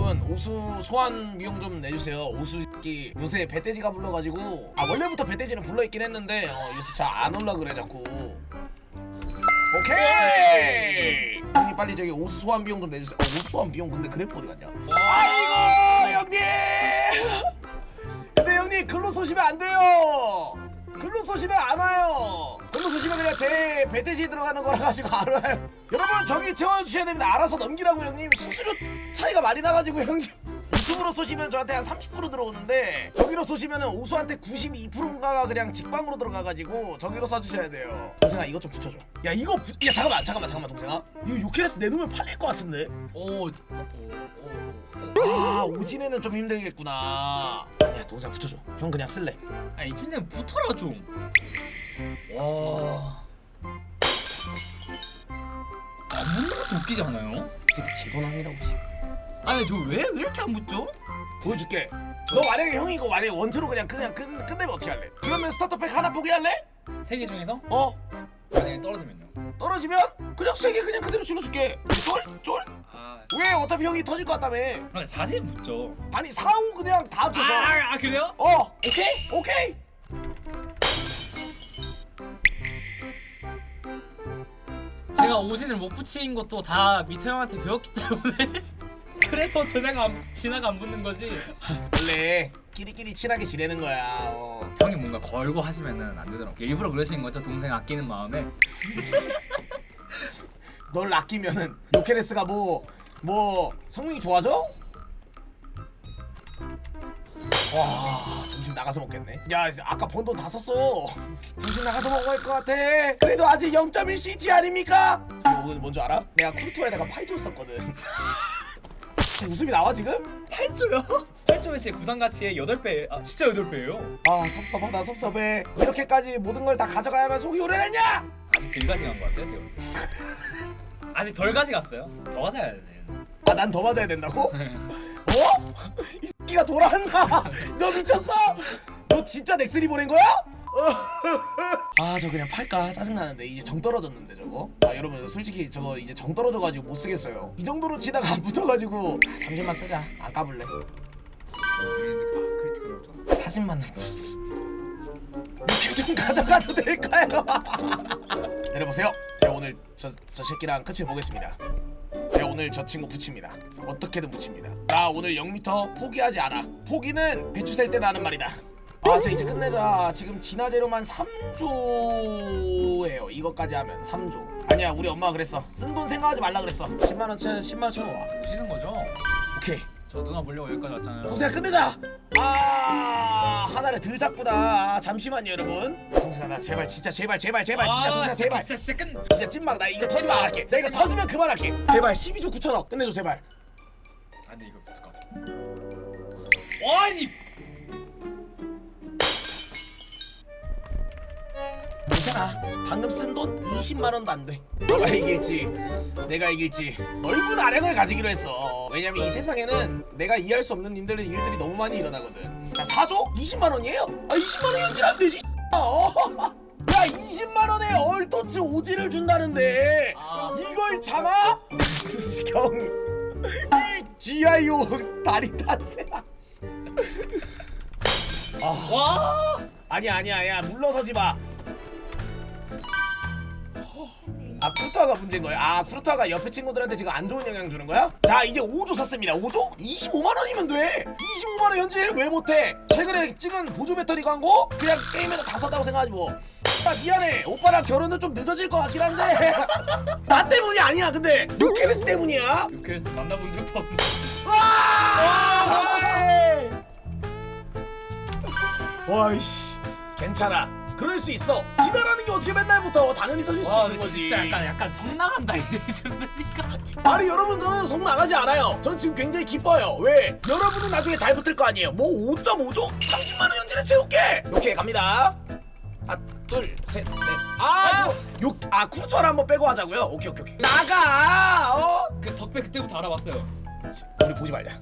여러분 오수 소환 비용 좀 내주세요. 오수 새끼. 요새 배돼지가 불러가지고 아 원래부터 배돼지는 불러있긴 했는데 어, 요새 잘 안 올라 그래 자꾸. 오케이! 형님 빨리 저기 오수 소환 비용 좀 내주세요. 어, 오수 소환 비용 근데 그래프 어디 갔냐? 아이고 형님! 근데 형님 글로 쏘시면 안 돼요! 글로 쏘시면 안 와요! 글로 쏘시면 그냥 제 배돼지 들어가는 거라 가지고 안 와요. 여러분 저기 채워주셔야 됩니다. 알아서 넘기라고 형님. 수수료 차이가 많이 나가지고 형님 유튜브로 쏘시면 저한테 한 30% 들어오는데 저기로 쏘시면은 우수한테 92%인가가 그냥 직방으로 들어가가지고 저기로 쏴주셔야 돼요 동생아 이것 좀 붙여줘 야 이거 부... 야 잠깐만 잠깐만 잠깐만 동생아 이거 요케레스 내놓으면 팔릴 것 같은데 오, 오, 오, 오. 아 오진에는 좀 힘들겠구나 아니야 동생 붙여줘 형 그냥 쓸래 아 이쯤 되면 붙어라 좀. 와. 안 붙는 것도 웃기지 않아요? 이 새끼 지도남이라고 씨. 아니 저 왜 왜 이렇게 안 붙죠? 보여줄게. 너 만약에 형이 이거 만약에 원투로 그냥 그냥 끝, 끝내면 어떻게 할래? 그러면 스타터팩 하나 포기할래? 세 개 중에서 어? 만약에 떨어지면요. 떨어지면 그냥 세개 그냥 그대로 질러줄게. 쫄? 쫄? 아, 왜 어차피 형이 터질 것 같다며. 근데 사진 붙죠. 아니 사후 그냥 다 합쳐서. 아, 아 그래요? 어 오케이? 오케이? 제가 오진을 못 붙인 것도 다 미터 형한테 배웠기 때문에 그래서 전화가 안, 진화가 안 붙는 거지. 원래 끼리끼리 친하게 지내는 거야. 어. 형이 뭔가 걸고 하시면은 안 되더라고. 일부러 그러시는 거죠. 동생 아끼는 마음에. 널 아끼면은 요케레스가 뭐 뭐 성능이 좋아져? 와 점심 나가서 먹겠네 야 아까 번 돈 다 썼어 점심 나가서 먹어야 할 것 같아 그래도 아직 0.1 CT 아닙니까? 저기 뭔지 알아? 내가 쿨투에다가 8조 썼거든 웃음이 나와 지금? 8조요? 8조면 제 구단 가치의 8배. 아, 진짜 8배예요. 아 섭섭하다 섭섭해 이렇게까지 모든 걸 다 가져가야만 속이 오래됐냐? 아직 덜 가져간 것 같아요, 제가. 볼 때. 아직 덜 가져갔어요. 더 가져야 돼. 아 난 더 맞아야 된다고? 어? 이 새끼가 돌아왔나? 너 미쳤어? 너 진짜 넥슬이 보낸 거야? 아 저 그냥 팔까 짜증나는데 이제 정 떨어졌는데 저거? 아 여러분 솔직히 저거 이제 정 떨어져가지고 못 쓰겠어요. 이 정도로 치다가 안 붙어가지고. 30만 쓰자. 안 까불래. 아, 크리티컬 나왔잖아. 40만 이렇게 좀 가져가도 될까요? 내려보세요. 제가 오늘 저, 저 새끼랑 끝을 보겠습니다. 제가 오늘 저 친구 붙입니다. 어떻게든 붙입니다. 나 오늘 0m 포기하지 않아. 포기는 배추 셀 때나 하는 말이다 알았어 이제 끝내자. 지금 진화제로만 3조예요. 이것까지 하면 3조. 아니야 우리 엄마가 그랬어. 쓴 돈 생각하지 말라 그랬어. 10만 원치 10만 원치 와. 보시는 거죠? 오케이. 저 누나 보려고 여기까지 왔잖아요. 동생아 끝내자. 아 하나를 덜 샀구나 아, 잠시만요 여러분. 동생아 나 제발 진짜 제발 제발 제발 진짜 동생아 제발. 진짜 진짜 끝. 진짜 찐막 나 이거 터지면 안 할게. 나 이거 터지면 그만할게. 제발 12조 9천억. 끝내줘 제발. 아, 근데 이거 붙을 것 같아. 아니. 방금 쓴 돈 20만 원도 안 돼 너가 이길지 내가 이길지 넓은 아량을 가지기로 했어 왜냐면 이 세상에는 내가 이해할 수 없는 님들의 일들이 너무 많이 일어나거든 자 4조? 20만 원이에요? 아 20만 원 연질 안 되지 어. 야 20만 원에 얼토츠 오지를 준다는데 아. 이걸 참아? 경 GIO 다리 탄생 와. 아니야 아니야 아니야 물러서지 마. 아 쿠르투아가 문제인 거야? 아 쿠르투아가 옆에 친구들한테 지금 안 좋은 영향 주는 거야? 자 이제 5조 샀습니다 5조? 25만 원이면 돼 25만 원 현질 왜 못해? 최근에 찍은 보조 배터리 광고? 그냥 게임에서 다 썼다고 생각하지 뭐 아, 미안해 오빠랑 결혼은 좀 늦어질 것 같긴 한데 나 때문이 아니야 근데 루케베스 때문이야 그래서 만나본 적도 없는데. 와! 와이씨 괜찮아 그럴 수 있어 지나라는 게 어떻게 맨날부터 당연히 터질 수 와, 있는 근데 거지 진짜 약간 약간 성 나간다 들으니까. 아니 여러분 저는 속 나가지 않아요 전 지금 굉장히 기뻐요 왜 여러분은 나중에 잘 붙을 거 아니에요 뭐 5.5조? 30만원 현질에 채울게 오케이 갑니다 하나 둘셋넷아 요, 아 쿠르투아를 한번 빼고 하자고요 오케이 오케이 오케이 나가 어? 그 덕배 그때부터 알아봤어요. 우리 보지 말자.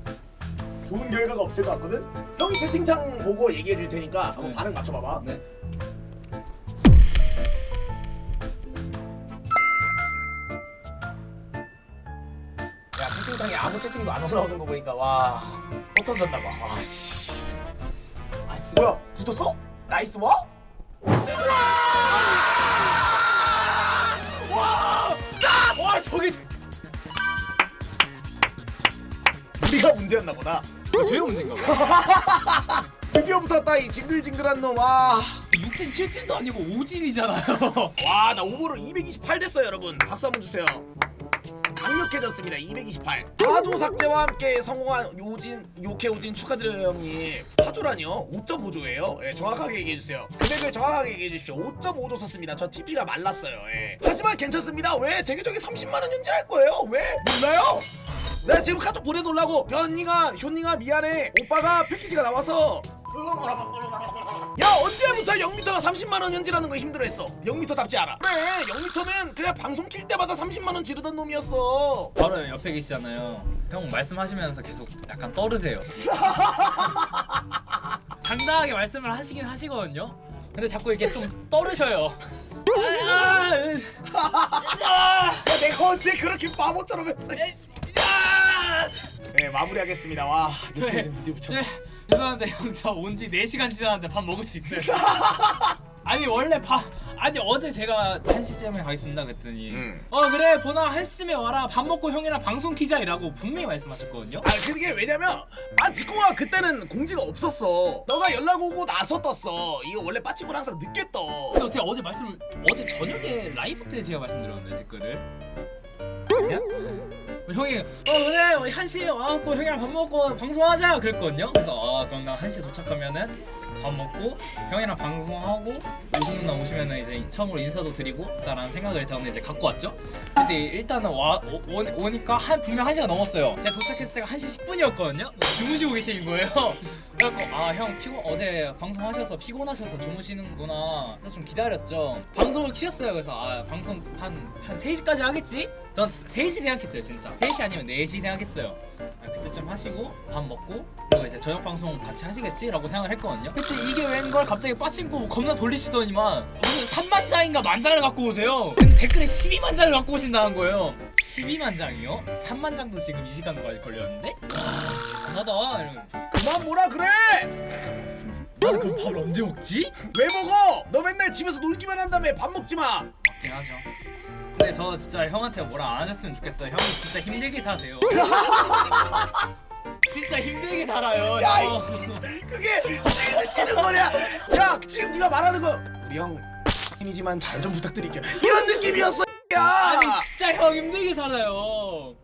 좋은 결과가 없을 것 같거든. 형이 채팅창 보고 얘기해 줄 테니까 한번 네. 반응 맞춰봐봐. 네. 아무 채팅도 안 올라오는 거 보니까 와 흩어졌나 봐. 와 씨. 아 진짜 뭐야 붙었어? 나이스 와? 와! 짜! 와 저기 우리가 문제였나 보다. 저희가 문제인가 봐 드디어 붙었다 이 징글징글한 놈. 와. 육진 칠진도 아니고 오진이잖아요 와, 나 오버로 228 됐어요, 여러분. 박수 한번 주세요. 강력해졌습니다. 228. 사조 삭제와 함께 성공한 요진 요케 오진 축하드려요, 형님. 사조라니요? 5.5조예요. 예, 정확하게 얘기해 주세요. 금액을 정확하게 얘기해 주십시오. 5.5조 썼습니다. 저 TP가 말랐어요. 예. 하지만 괜찮습니다. 왜? 제 계정에 30만 원 현질할 거예요. 왜? 몰라요? 내가 지금 카톡 보내놓으려고 현닝아 효닝아 미안해 오빠가 패키지가 나와서 야 언제부터 0m가 30만원 현질하는 거 힘들어했어? 0m답지 않아. 그래 0m면 그냥 방송 킬 때마다 30만원 지르던 놈이었어. 바로 옆에 계시잖아요. 형 말씀하시면서 계속 약간 떠르세요. 당당하게 말씀을 하시긴 하시거든요. 근데 자꾸 이렇게 좀 떠르셔요. 아, 야 내가 언제 그렇게 바보처럼 했어 아, 네 마무리하겠습니다. 와 저- 6회 드디어 붙였다 저- 죄송한데 형저 온지 4시간 지났는데 밥 먹을 수 있어요? 아니 원래 밥 아니 어제 제가 1시쯤에 가겠습니다 그랬더니. 음. 어 그래 보나 1시쯤에 와라. 밥 먹고 형이랑 방송 키자 이라고 분명히 말씀하셨거든요. 아 그게 왜냐면 빠치코가 그때는 공지가 없었어. 너가 연락 오고 나서 떴어. 이거 원래 빠치코는 항상 늦게 떠. 근데 제가 어제 말씀을 어제 저녁에 라이브 때 제가 말씀드렸는데 댓글을. 그냥? 형이 어 그래 뭐 1시에 와갖고 형이랑 밥 먹고 방송하자! 그랬거든요? 그래서 아 그럼 나 1시에 도착하면은 밥 먹고 형이랑 방송하고 오수 누나 오시면은 이제 처음으로 인사도 드리고 라는 생각을 저는 이제 갖고 왔죠. 근데 일단은 와 오, 오, 오니까 한 분명 1시가 넘었어요. 제가 도착했을 때가 1시 10분이었거든요? 주무시고 계신 거예요. 그래갖고 아 형 피곤 어제 방송하셔서 피곤하셔서 주무시는구나. 그래서 좀 기다렸죠. 방송을 키셨어요. 그래서 아 방송 한 한 3시까지 하겠지? 전 3시 생각했어요 진짜. 3시 아니면 4시 생각했어요. 아, 그때쯤 하시고 밥 먹고 그리고 이제 저녁 방송 같이 하시겠지라고 생각을 했거든요. 그때 이게 웬걸 갑자기 빠친코 겁나 돌리시더니만 무슨 3만 장인가 만 장을 갖고 오세요. 근데 댓글에 12만 장을 갖고 오신다는 거예요. 12만 장이요? 3만 장도 지금 이 시간까지 걸렸는데? 와 대단하다. 이러면. 그만 뭐라 그래! 나는 그럼 밥을 언제 먹지? 왜 먹어? 너 맨날 집에서 놀기만 한 다음에 밥 먹지 마! 맞긴 하죠. 근데 저 진짜 형한테 뭐라 안 하셨으면 좋겠어요. 형이 진짜 힘들게 사세요. 진짜 힘들게 살아요. 야, 형. 이 씨, 그게 시그치는 거냐? 야, 지금 네가 말하는 거 우리 형 이지만 잘 좀 부탁드릴게요. 이런 느낌이었어. 야, 아니 진짜 형 힘들게 살아요.